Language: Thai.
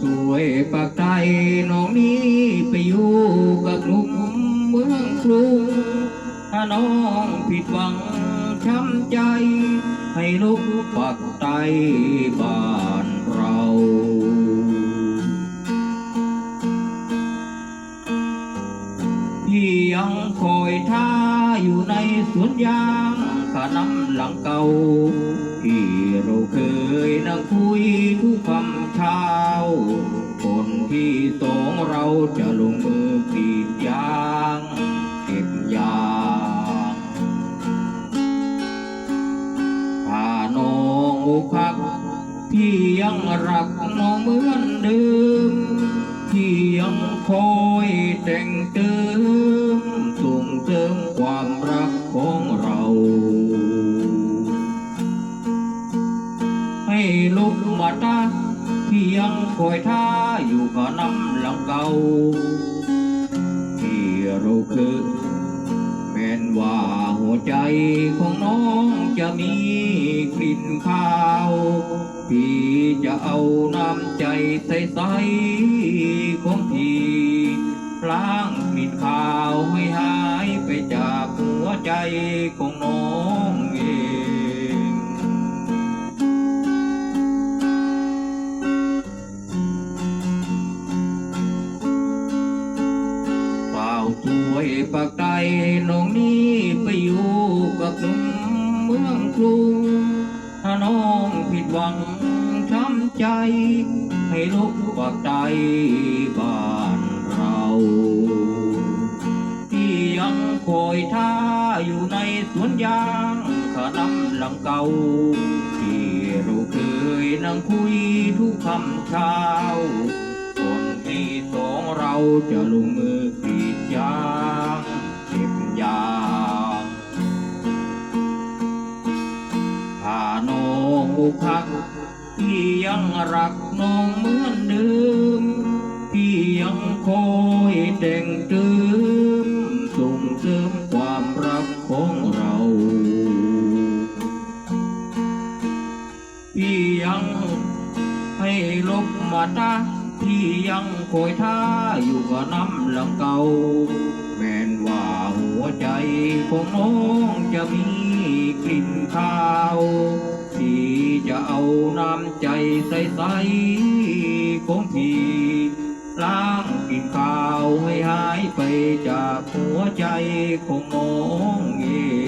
สวปากไตน้องนี้ไปอยู่กับหนุ่มเมืองครูถ้าน้องผิดหวังช้ำใจ ให้ลูกปากไตบ้านเรา ท่าอยู่ในสวนยางขาน้ำหลังเก่า ที่เราเคยนั่งคุยทุกคำเช้า คนที่สองเราจะลงมือกรีดยางเก็บยางถ้าน้องอกหักพี่ยังรักน้องเหมือนเดิมพี่ยังคอยแต่งเติม ให้ลุกมาตาพี่ยังคอยท่าอยู่กับน้ำหลังเก่า ที่เราคือแม้นว่าหัวใจของน้องจะมีกลิ่นข้าว พี่จะเอาน้ำใจใสๆของพี่ล้างกลิ่นข้าวให้หายไปจากหัวใจของน้อง ปากใต้น้องนี้ไปอยู่กับหนุ่มเมืองกรุงถ้าน้องผิดหวังช้ำใจ ให้ลุกปากใต้บ้านเราที่ยังคอยท่าอยู่ในสวนยางขานำหลังเก่าที่เราเคยนั่งคุยทุกคำเช้าคนที่สองเราจะลงมือกรีดยา พัก พี่ยังรักน้องเหมือนเดิม พี่ยังคอยแต่งเติมส่งเสริมความรักของเรา พี่ยังให้ลบมาตาพี่ยังคอยท่าอยู่กับน้ำหลังเก่า แม้นว่าหัวใจของน้องจะมีกลิ่นข้าว จะเอาน้ำใจใสๆของพี่ล้างกลิ่นข้าวให้หายไปจากหัวใจของน้องเอง